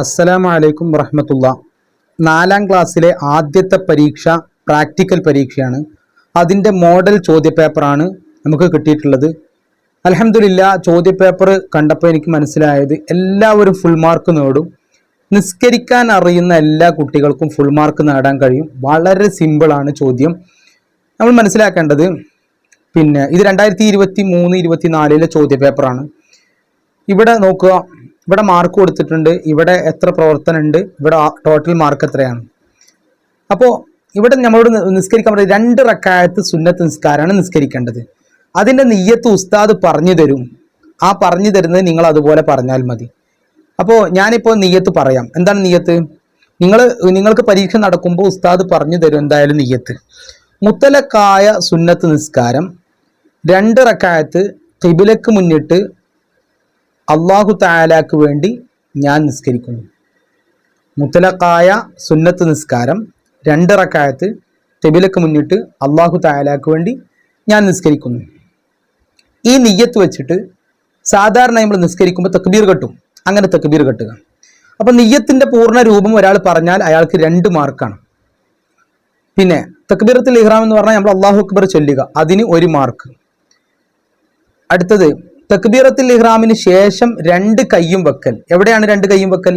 അസ്സലാമു അലൈക്കും വറഹമത്തുള്ള. നാലാം ക്ലാസ്സിലെ ആദ്യത്തെ പരീക്ഷ പ്രാക്ടിക്കൽ പരീക്ഷയാണ്. അതിന്റെ മോഡൽ ചോദ്യപേപ്പറാണ് നമുക്ക് കിട്ടിയിട്ടുള്ളത്. അലഹമില്ല ചോദ്യപേപ്പർ കണ്ടപ്പോൾ എനിക്ക് മനസ്സിലായത് എല്ലാവരും ഫുൾ മാർക്ക് നേടും. നിസ്കരിക്കാൻ അറിയുന്ന എല്ലാ കുട്ടികൾക്കും ഫുൾ മാർക്ക് നേടാൻ കഴിയും. വളരെ സിമ്പിളാണ് ചോദ്യം. നമ്മൾ മനസ്സിലാക്കേണ്ടത് പിന്നെ ഇത് രണ്ടായിരത്തി ഇരുപത്തി മൂന്ന് ഇരുപത്തി നാലിലെ ചോദ്യപേപ്പറാണ്. ഇവിടെ നോക്കുക. ഇവിടെ മാർക്ക് കൊടുത്തിട്ടുണ്ട്. ഇവിടെ എത്ര പ്രവർത്തനം ഉണ്ട്? ഇവിടെ ടോട്ടൽ മാർക്ക് എത്രയാണ്? അപ്പോൾ ഇവിടെ നമ്മളോട് നിസ്കരിക്കാൻ പറയുന്നത് രണ്ട് റക്കായത്ത് സുന്നത്ത് നിസ്കാരമാണ് നിസ്കരിക്കേണ്ടത്. അതിന്റെ നെയ്യത്ത് ഉസ്താദ് പറഞ്ഞു തരും. ആ പറഞ്ഞു തരുന്നത് നിങ്ങൾ അതുപോലെ പറഞ്ഞാൽ മതി. അപ്പോൾ ഞാനിപ്പോൾ നെയ്യത്ത് പറയാം. എന്താണ് നെയ്യത്ത്? നിങ്ങൾ നിങ്ങൾക്ക് പരീക്ഷ നടക്കുമ്പോൾ ഉസ്താദ് പറഞ്ഞു തരും എന്തായാലും നെയ്യത്ത്. മുത്തലക്കായ സുന്നത്ത് നിസ്കാരം രണ്ട് റക്കായത്ത് കിബിലക്ക് മുന്നിട്ട് അള്ളാഹു താലാക്ക് വേണ്ടി ഞാൻ നിസ്കരിക്കുന്നു. മുത്തലക്കായ സുന്നത്ത് നിസ്കാരം രണ്ടിറക്കായത്ത് തെബിലക്ക് മുന്നിട്ട് അള്ളാഹു താലാക്ക് വേണ്ടി ഞാൻ നിസ്കരിക്കുന്നു. ഈ നെയ്യത്ത് വെച്ചിട്ട് സാധാരണ നമ്മൾ നിസ്കരിക്കുമ്പോൾ തക്ബീർ കെട്ടും. അങ്ങനെ തക്ബീർ കെട്ടുക. അപ്പം നെയ്യത്തിന്റെ പൂർണ രൂപം ഒരാൾ പറഞ്ഞാൽ അയാൾക്ക് രണ്ട് മാർക്കാണ്. പിന്നെ തക്ബീറത്തുൽ ഇഹ്റാം എന്ന് പറഞ്ഞാൽ നമ്മൾ അള്ളാഹു അക്ബർ ചൊല്ലുക. അതിന് ഒരു മാർക്ക്. അടുത്തത് തക്ബീറത്തുൽ ഇഹ്റാമിന് ശേഷം രണ്ട് കൈയും വെക്കൽ. എവിടെയാണ് രണ്ട് കൈയും വെക്കൽ?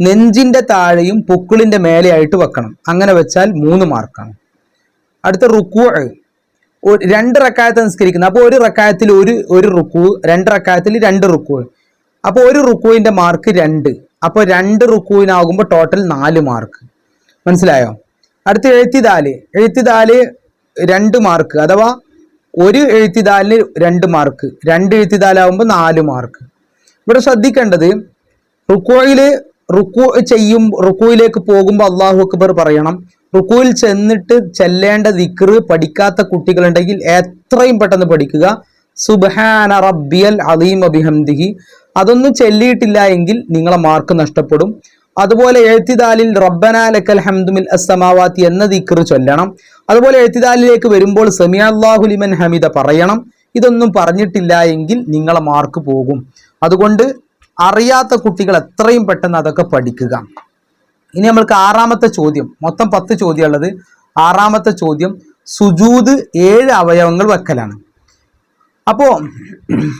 നെഞ്ചിന്റെ താഴെയും പൊക്കിളിന്റെ മേലെയായിട്ട് വെക്കണം. അങ്ങനെ വെച്ചാൽ മൂന്ന് മാർക്കാണ്. അടുത്ത റുക്കു. രണ്ട് റക്കായത്ത് നിസ്കരിക്കുന്നത് അപ്പോൾ ഒരു റക്കായത്തിൽ ഒരു ഒരു റുക്കു രണ്ട് റക്കായത്തിൽ രണ്ട് റുക്കു. അപ്പോൾ ഒരു റുക്കുവിന്റെ മാർക്ക് രണ്ട്. അപ്പോൾ രണ്ട് റുക്കുവിനാകുമ്പോൾ ടോട്ടൽ നാല് മാർക്ക്. മനസ്സിലായോ? അടുത്ത എഴുത്തിതാൽ എഴുത്തിതാൽ രണ്ട് മാർക്ക്. അഥവാ ഒരു എഴുത്തിതാലിന് രണ്ട് മാർക്ക് രണ്ട് എഴുത്തിതാലാവുമ്പോൾ നാല് മാർക്ക് ഇവിടെ ശ്രദ്ധിക്കേണ്ടത് റുക്കോയിൽ റുക്കു ചെയ്യും റുക്കുയിലേക്ക് പോകുമ്പോൾ അള്ളാഹു അക്ബർ പറയണം റുക്കുയിൽ ചെന്നിട്ട് ചെല്ലേണ്ട ദിക്ർ പഠിക്കാത്ത കുട്ടികളുണ്ടെങ്കിൽ എത്രയും പെട്ടെന്ന് പഠിക്കുക. സുബ്ഹാന റബ്ബിയൽ അലീം അബിഹംദിഹി അതൊന്നും ചെല്ലിയിട്ടില്ല എങ്കിൽ നിങ്ങളെ മാർക്ക് നഷ്ടപ്പെടും. അതുപോലെ എഴുത്തിദാലിൽ റബ്ബന ലക്കൽ ഹംദുമിൽ അസ്സമാവാത്തി എന്ന ദിക്കർ ചൊല്ലണം. അതുപോലെ എഴുത്തിദാലിലേക്ക് വരുമ്പോൾ സമിയ ലിമൻ ഹമിദ പറയണം. ഇതൊന്നും പറഞ്ഞിട്ടില്ല എങ്കിൽ നിങ്ങളെ മാർക്ക് പോകും. അതുകൊണ്ട് അറിയാത്ത കുട്ടികൾ എത്രയും പെട്ടെന്ന് അതൊക്കെ പഠിക്കുക. ഇനി നമ്മൾക്ക് ആറാമത്തെ ചോദ്യം. മൊത്തം പത്ത് ചോദ്യമുള്ളത്. ആറാമത്തെ ചോദ്യം സുജൂദ് ഏഴ് അവയവങ്ങൾ വെക്കലാണ്. അപ്പോൾ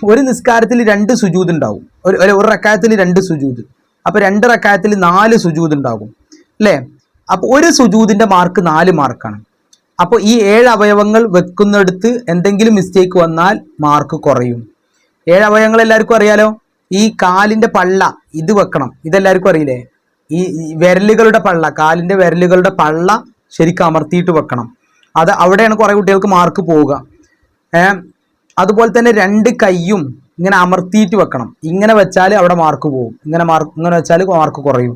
ഒരു നിസ്കാരത്തിൽ രണ്ട് സുജൂദ് ഉണ്ടാവും. ഒരു ഒരു- റക്കായത്തിൽ രണ്ട് സുജൂദ്. അപ്പോൾ രണ്ട് റക്കായത്തിൽ നാല് സുജൂദ് ഉണ്ടാകും അല്ലേ? അപ്പോൾ ഒരു സുജൂദിന്റെ മാർക്ക് നാല് മാർക്കാണ് അപ്പോൾ ഈ ഏഴ് അവയവങ്ങൾ വെക്കുന്നിടത്ത് എന്തെങ്കിലും മിസ്റ്റേക്ക് വന്നാൽ മാർക്ക് കുറയും. ഏഴ് അവയവങ്ങൾ എല്ലാവർക്കും അറിയാലോ? ഈ കാലിന്റെ പള്ള ഇത് വെക്കണം. ഇതെല്ലാവർക്കും അറിയില്ലേ? ഈ വിരലുകളുടെ പള്ള കാലിന്റെ വിരലുകളുടെ പള്ള ശരിക്കും അമർത്തിയിട്ട് വെക്കണം. അത് അവിടെയാണ് കുറേ കുട്ടികൾക്ക് മാർക്ക് പോവുക. അതുപോലെ തന്നെ രണ്ട് കൈയും ഇങ്ങനെ അമർത്തിയിട്ട് വെക്കണം. ഇങ്ങനെ വെച്ചാൽ അവിടെ മാർക്ക് പോകും ഇങ്ങനെ മാർക്ക് ഇങ്ങനെ വെച്ചാൽ മാർക്ക് കുറയും.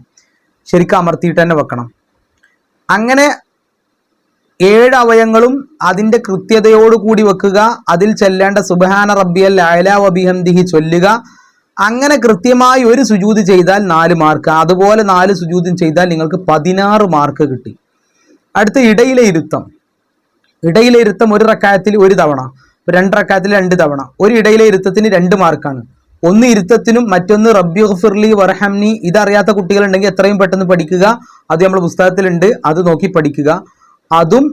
ശരിക്കും അമർത്തിയിട്ട് തന്നെ വെക്കണം. അങ്ങനെ ഏഴ് അവയങ്ങളും അതിന്റെ കൃത്യതയോട് കൂടി വെക്കുക. അതിൽ ചെല്ലേണ്ട സുബഹാന റബ്ബിയൽ ലായല വബിഹംദിഹി ചൊല്ലുക. അങ്ങനെ കൃത്യമായി ഒരു സുജൂത് ചെയ്താൽ നാല് മാർക്ക് അതുപോലെ നാല് സുജൂതും ചെയ്താൽ നിങ്ങൾക്ക് പതിനാറ് മാർക്ക് കിട്ടി. അടുത്ത ഇടയിലെ ഇരുത്തം. ഇടയിലെ ഇരുത്തം ഒരു റക്കായത്തിൽ ഒരു തവണ. രണ്ട് റക്കായത്തിൽ രണ്ട് തവണ. ഒരു ഇടയിലെ ഇരുത്തത്തിന് രണ്ട് മാർക്കാണ് ഒന്ന് ഇരുത്തത്തിനും മറ്റൊന്ന് റബ്യു ഫിർലി വറഹംനി. ഇതറിയാത്ത കുട്ടികളുണ്ടെങ്കിൽ എത്രയും പെട്ടെന്ന് പഠിക്കുക. അത് നമ്മൾ പുസ്തകത്തിലുണ്ട്. അത് നോക്കി പഠിക്കുക. അതും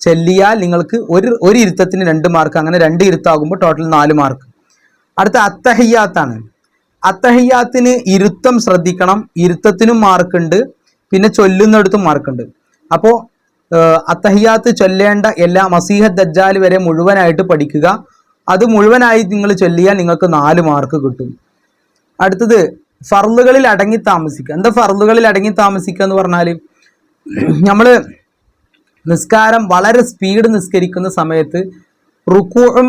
ചെല്ലിയാൽ നിങ്ങൾക്ക് ഒരു ഒരു ഇരുത്തത്തിന് രണ്ട് മാർക്ക് അങ്ങനെ രണ്ട് ഇരുത്താകുമ്പോൾ ടോട്ടൽ നാല് മാർക്ക് അടുത്ത അത്തഹയ്യാത്താണ്. അത്തഹയ്യാത്തിന് ഇരുത്തം ശ്രദ്ധിക്കണം. ഇരുത്തത്തിനും മാർക്കുണ്ട് പിന്നെ ചൊല്ലുന്നിടത്തും മാർക്കുണ്ട് അപ്പോൾ അത്തഹിയാത്ത് ചൊല്ലേണ്ട എല്ലാ മസീഹ ദജ്ജാൽ വരെ മുഴുവനായിട്ട് പഠിക്കുക. അത് മുഴുവനായി നിങ്ങൾ ചൊല്ലിയാൽ നിങ്ങൾക്ക് നാല് മാർക്ക് കിട്ടും. അടുത്തത് ഫർളുകളിൽ അടങ്ങി താമസിക്കുക. എന്താ ഫർളുകളിൽ അടങ്ങി താമസിക്കുക എന്ന് പറഞ്ഞാൽ നമ്മൾ നിസ്കാരം വളരെ സ്പീഡ് നിസ്കരിക്കുന്ന സമയത്ത് റുക്കുവും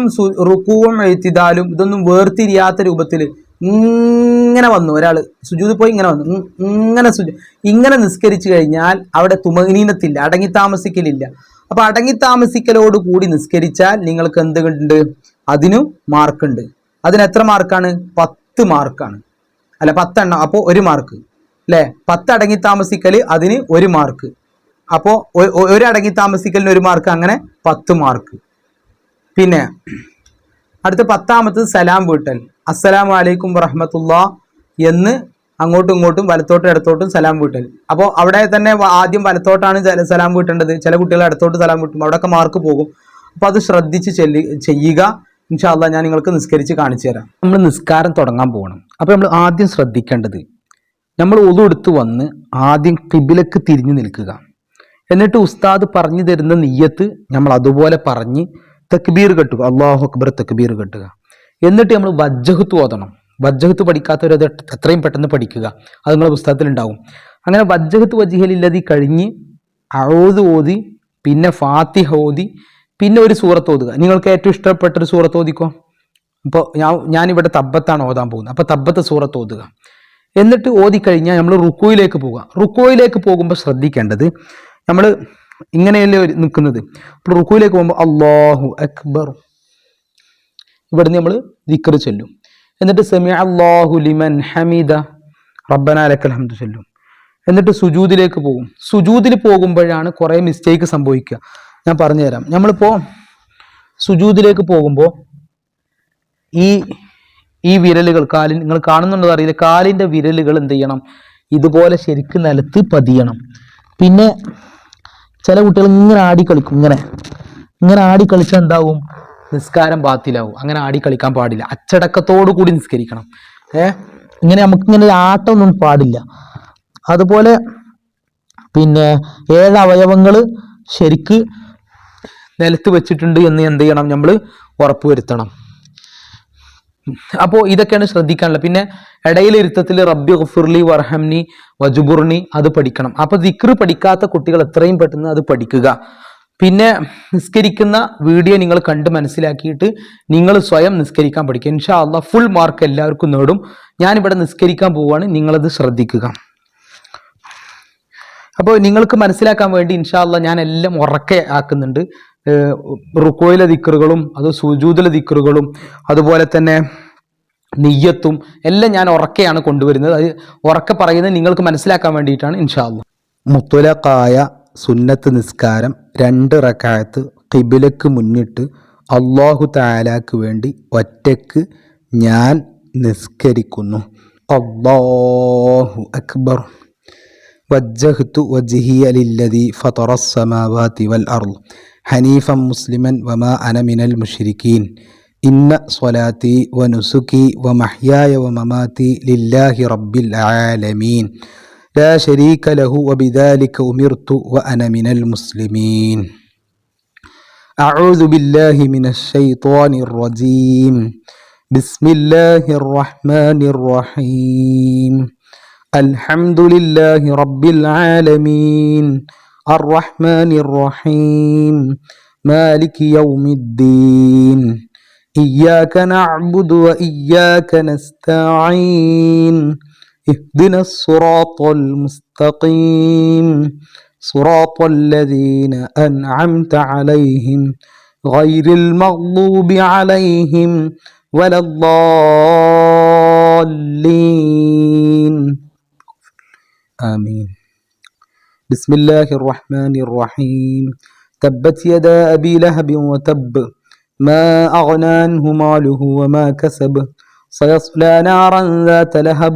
റുക്കുവും എഴുത്തിതാലും ഇതൊന്നും വേർതിരിയാത്ത രൂപത്തിൽ ഇങ്ങനെ വന്നു. ഒരാൾ സുജൂത് പോയി ഇങ്ങനെ വന്നു. ഇങ്ങനെ സുജു ഇങ്ങനെ നിസ്കരിച്ചു കഴിഞ്ഞാൽ അവിടെ തുമനീനത്തില്ല അടങ്ങി താമസിക്കലില്ല അപ്പൊ അടങ്ങി താമസിക്കലോട് കൂടി നിസ്കരിച്ചാൽ നിങ്ങൾക്ക് എന്ത് ഉണ്ട് അതിനും മാർക്കുണ്ട്. അതിന് എത്ര മാർക്കാണ്? പത്ത് മാർക്കാണ്. അല്ല പത്തെണ്ണം. അപ്പോൾ ഒരു മാർക്ക്. അല്ലേ? പത്ത് അടങ്ങി താമസിക്കൽ അതിന് ഒരു മാർക്ക്. അപ്പോൾ ഒരു അടങ്ങി താമസിക്കലിന് ഒരു മാർക്ക് അങ്ങനെ പത്ത് മാർക്ക്. പിന്നെ അടുത്ത പത്താമത്തത് സലാം വീട്ടൽ. അസ്സലാമു വലൈക്കും വറഹമത്തുള്ള എന്ന് അങ്ങോട്ടും ഇങ്ങോട്ടും വലത്തോട്ടും ഇടത്തോട്ടും സലാം വീട്ടൽ. അപ്പോൾ അവിടെ തന്നെ ആദ്യം വലത്തോട്ടാണ് സലാം വീട്ടേണ്ടത്. ചില കുട്ടികൾ ഇടത്തോട്ട് സലാം വീട്ടും. അവിടെയൊക്കെ മാർക്ക് പോകും. അപ്പോൾ അത് ശ്രദ്ധിച്ച് ചെല്ലി ചെയ്യുക. ഇൻഷാല്ല ഞാൻ നിങ്ങൾക്ക് നിസ്കരിച്ച് കാണിച്ചു തരാം. നമ്മൾ നിസ്കാരം തുടങ്ങാൻ പോകണം. അപ്പോൾ നമ്മൾ ആദ്യം ശ്രദ്ധിക്കേണ്ടത് നമ്മൾ ഒതെടുത്ത് വന്ന് ആദ്യം കിബിലക്ക് തിരിഞ്ഞു നിൽക്കുക. എന്നിട്ട് ഉസ്താദ് പറഞ്ഞു തരുന്ന നീയത്ത് നമ്മൾ അതുപോലെ പറഞ്ഞ് തക്ബീർ കെട്ടുക. അള്ളാഹു അക്ബർ തക്ബീർ കെട്ടുക. എന്നിട്ട് നമ്മൾ വജ്ജഹത്ത് ഓതണം. വജ്ജഹത്ത് പഠിക്കാത്തവർ അത് എത്രയും പെട്ടെന്ന് പഠിക്കുക. അത് നിങ്ങളുടെ പുസ്തകത്തിലുണ്ടാവും. അങ്ങനെ വജ്ജഹത്ത് വജിഹലില്ലാതെ കഴിഞ്ഞ് അഴോത് ഓതി പിന്നെ ഫാത്തിഹ ഓതി പിന്നെ ഒരു സൂറത്ത് ഓതുക. നിങ്ങൾക്ക് ഏറ്റവും ഇഷ്ടപ്പെട്ട ഒരു സൂറത്ത് ഓതിക്കോ? ഇപ്പോൾ ഞാൻ ഞാനിവിടെ തബ്ബത്താണ് ഓതാൻ പോകുന്നത്. അപ്പോൾ തബ്ബത്ത് സൂറത്ത് ഓതുക. എന്നിട്ട് ഓതിക്കഴിഞ്ഞാൽ നമ്മൾ റുക്കോയിലേക്ക് പോവുക. റുക്കോയിലേക്ക് പോകുമ്പോൾ ശ്രദ്ധിക്കേണ്ടത് നമ്മൾ ഇങ്ങനെയല്ലേ നിൽക്കുന്നത്. അപ്പോൾ റുക്കോയിലേക്ക് പോകുമ്പോൾ അള്ളാഹു അക്ബർ. ഇവിടുന്ന് നമ്മൾ ദിക്കർ ചൊല്ലും. എന്നിട്ട് സെമി അള്ളാഹു ലിമൻ ഹമീദ റബ്ബന ലക്കൽ ഹംദ് ചൊല്ലും. എന്നിട്ട് സുജൂദിലേക്ക് പോകും. സുജൂദിൽ പോകുമ്പോഴാണ് കുറേ മിസ്റ്റേക്ക് സംഭവിക്കുക. ഞാൻ പറഞ്ഞു പറഞ്ഞുതരാം. നമ്മളിപ്പോൾ സുജൂദിലേക്ക് പോകുമ്പോൾ ഈ ഈ വിരലുകൾ കാലിൽ നിങ്ങൾ കാണുന്നുണ്ടോ അറിയില്ല. കാലിന്റെ വിരലുകൾ എന്ത് ചെയ്യണം? ഇതുപോലെ ശരിക്ക് നിലത്ത് പതിയണം. പിന്നെ ചില കുട്ടികൾ ഇങ്ങനെ ആടി കളിക്കും ഇങ്ങനെ. ഇങ്ങനെ ആടി കളിച്ചാൽ എന്താവും? നിസ്കാരം ബാത്തിലാവും. അങ്ങനെ ആടി കളിക്കാൻ പാടില്ല. അച്ചടക്കത്തോടു കൂടി നിസ്കരിക്കണം. ഏ? ഇങ്ങനെ നമുക്ക് ഇങ്ങനെ ആട്ടമൊന്നും പാടില്ല. അതുപോലെ പിന്നെ ഏഴ് അവയവങ്ങൾ ശരിക്ക് നിലത്ത് വെച്ചിട്ടുണ്ട് എന്ന് എന്ത് ചെയ്യണം? നമ്മൾ ഉറപ്പുവരുത്തണം അപ്പോൾ ഇതൊക്കെയാണ് ശ്രദ്ധിക്കാനുള്ളത്. പിന്നെ ഇടയിൽ ഇരുത്തത്തിൽ റബ്ബി ഗഫുർലി വർഹംനി വജുബുർണി അത് പഠിക്കണം. അപ്പോൾ ദിക്ർ പഠിക്കാത്ത കുട്ടികൾ എത്രയും പെട്ടെന്ന് അത് പഠിക്കുക. പിന്നെ നിസ്കരിക്കുന്ന വീഡിയോ നിങ്ങൾ കണ്ട് മനസ്സിലാക്കിയിട്ട് നിങ്ങൾ സ്വയം നിസ്കരിക്കാൻ പഠിക്കുക. ഇൻഷാ അല്ല ഫുൾ മാർക്ക് എല്ലാവർക്കും നേടും. ഞാനിവിടെ നിസ്കരിക്കാൻ പോവുകയാണ്. നിങ്ങളത് ശ്രദ്ധിക്കുക. അപ്പോൾ നിങ്ങൾക്ക് മനസ്സിലാക്കാൻ വേണ്ടി ഇൻഷാ ഇൻഷാല്ല ഞാൻ എല്ലാം ഉറക്കെ ആക്കുന്നുണ്ട്. റുക്കോയിലെ ദിക്കറുകളും അത് സുജൂദിലെ ദിക്കറുകളും അതുപോലെ തന്നെ നെയ്യത്തും എല്ലാം ഞാൻ ഉറക്കെയാണ് കൊണ്ടുവരുന്നത്. അത് ഉറക്കെ പറയുന്നത് നിങ്ങൾക്ക് മനസ്സിലാക്കാൻ വേണ്ടിയിട്ടാണ് ഇൻഷാല്ല മുത്തുലക്കായ സുന്നത്ത് നിസ്കാരം രണ്ട് റക്കായത്ത് കിബിലക്ക് മുന്നിട്ട് അള്ളാഹു താലാക്ക് വേണ്ടി ഒറ്റയ്ക്ക് ഞാൻ നിസ്കരിക്കുന്നു. അള്ളാഹു അക്ബർ. വജ്ജഹ്തു വജിഹി ലില്ലദി ഫതറസ് സമാവാതി വൽ അർൾ ഹനീഫം മുസ്ലിമൻ വമാ അന മിനൽ മുഷ്രിക്കീൻ. ഇന്ന സ്വലാത്തി വനുസുക്കി വമഹ്യായ വമമാത്തി ലില്ലാഹി റബ്ബിൽ ആലമീൻ. لا شريك له وبذلك أمرت وأنا من المسلمين. أعوذ بالله من الشيطان الرجيم. بسم الله الرحمن الرحيم. الحمد لله رب العالمين. الرحمن الرحيم. مالك يوم الدين. إياك نعبد وإياك نستعين. اهدنا الصراط المستقيم. صراط الذين أنعمت عليهم غير المغضوب عليهم ولا الضالين. آمين. بسم الله الرحمن الرحيم. تبت يدا أبي لهب وتب ما أغنى عنه ماله وما كسب سيصلى نارا ذات لهب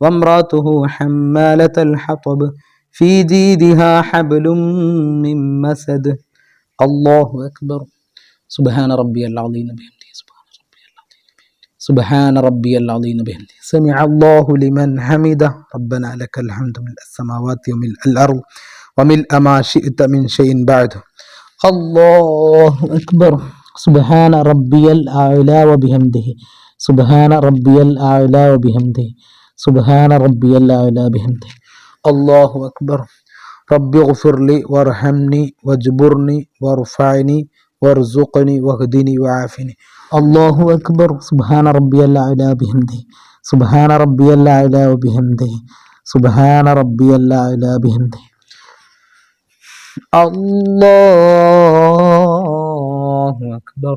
وامراته حمالة الحطب في جيدها حبل من مسد. الله أكبر. سبحان ربي العظيم بحمده سبحان ربي العظيم بحمده سمع الله لمن حمده. ربنا لك الحمد ملء السماوات وملء الأرض وملء ما شئت من شيء بعد الله أكبر. سبحان ربي الأعلى وبحمده. سبحان ربي الأعلى وبحمده. സുബാന റബ്ബി അല്ലാഹുലബിഹന്ദി അള്ളാഹു അക്ബർ. റബ്ബി ഗുഫിർലി വർഹംനി വജ്ബുർനി വർഫാനി വർസുഖനി വഹദിനി വാഫിനി അള്ളാഹു അക്ബർ. സുബാന റബ്ബി അല്ലാഹുലബിഹന്ദി സുബാന റബ്ബി അല്ലാഹുലബിഹന്ദി സുബാന റബ്ബി അല്ലാഹുലബിഹന്ദി അള്ളാഹു അക്ബർ.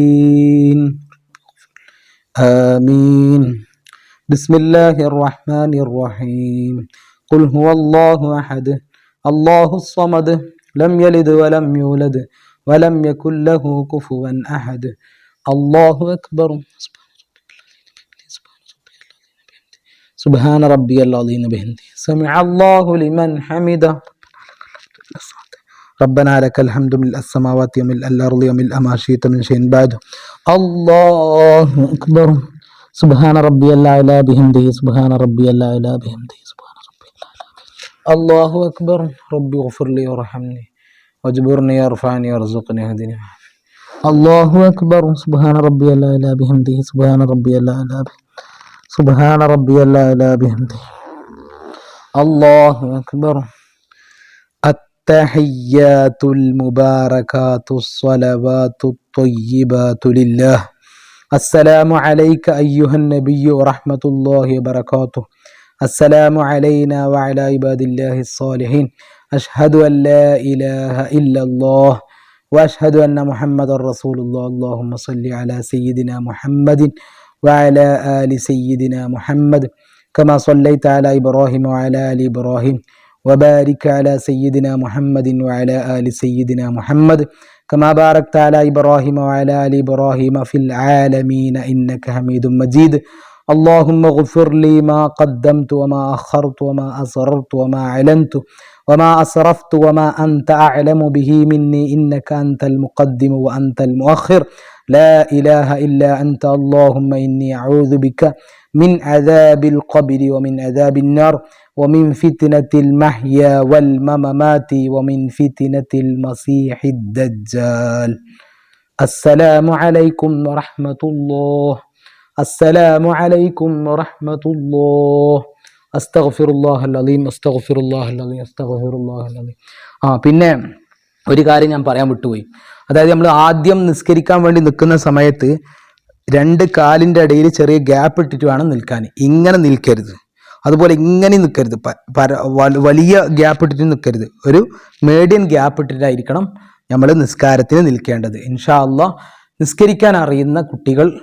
آمين. بسم الله الرحمن الرحيم. قل هو الله أحد. الله الصمد. لم يلد ولم يولد ولم يكن له كفوا أحد. الله أكبر. سبحان ربي العظيم بحمده سمع الله لمن حمده. ربنا لك الحمد من السماوات ومن الأرض ومن ما شئت من شيء بعد الله أكبر. سبحان ربي الأعلى بحمده سبحان ربي الأعلى بحمده سبحان ربي الأعلى الله أكبر. ربي اغفر لي وارحمني واجبرني وارفعني وارزقني واهدني. الله أكبر. سبحان ربي الأعلى بحمده سبحان ربي الأعلى سبحان ربي الأعلى بحمده الله أكبر. التحيات المباركات الصلوات الطيبات لله. السلام عليك أيها النبي ورحمة الله وبركاته. السلام علينا وعلى عباد الله الصالحين. أشهد أن لا إله إلا الله وأشهد أن محمد رسول الله. اللهم صل على سيدنا محمد وعلى آل سيدنا محمد كما صليت على إبراهيم وعلى آل إبراهيم. وبارك على سيدنا محمد وعلى آل سيدنا محمد كما باركت على إبراهيم وعلى آل إبراهيم في العالمين إنك حميد مجيد. اللهم اغفر لي ما قدمت وما أخرت وما أسررت وما أعلنت وما أسرفت وما أنت أعلم به مني إنك أنت المقدم وأنت المؤخر. لا إله إلا أنت. اللهم إني أعوذ بك من عذاب القبر ومن عذاب النار ومن فتنة المحيا والممات ومن فتنة المسيح الدجال السلام عليكم ورحمة الله السلام عليكم ورحمة الله അസ്തഗ്ഫിറുല്ലാഹ് അലീം അസ്തഗ്ഫിറുല്ലാഹ് അലീം അസ്തഗ്ഫിറുല്ലാഹ് അലീം ആ പിന്നെ ഒരു കാര്യം ഞാൻ പറയാൻ വിട്ടുപോയി അതായത് നമ്മൾ ആദ്യം നിസ്കരിക്കാൻ വേണ്ടി നിൽക്കുന്ന സമയത്ത് രണ്ട് കാലിന്റെ ഇടയിൽ ചെറിയ ഗ്യാപ്പ് ഇട്ടിട്ട് വേണം നിൽക്കാൻ. ഇങ്ങനെ നിൽക്കരുത്. അതുപോലെ ഇങ്ങനെ നിൽക്കരുത്. വലിയ ഗ്യാപ്പ് ഇട്ടിട്ട് നിൽക്കരുത്. ഒരു മീഡിയം ഗ്യാപ്പ് ഇട്ടിട്ടായിരിക്കണം നമ്മൾ നിസ്കാരത്തിന് നിൽക്കേണ്ടത്. ഇൻഷാ അള്ളാ നിസ്കരിക്കാൻ അറിയുന്ന കുട്ടികൾ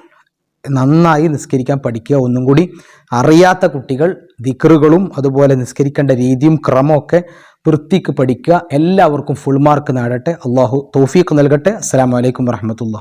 നന്നായി നിസ്കരിക്കാൻ പഠിക്കുക. ഒന്നും കൂടി അറിയാത്ത കുട്ടികൾ ദിക്റുകളും അതുപോലെ നിസ്കരിക്കേണ്ട രീതിയും ക്രമമൊക്കെ വൃത്തിക്ക് പഠിക്കുക. എല്ലാവർക്കും ഫുൾ മാർക്ക് നേടട്ടെ. അള്ളാഹു തോഫീക്ക് നൽകട്ടെ. അസ്സാം വലൈക്കും വറഹമത്തുള്ള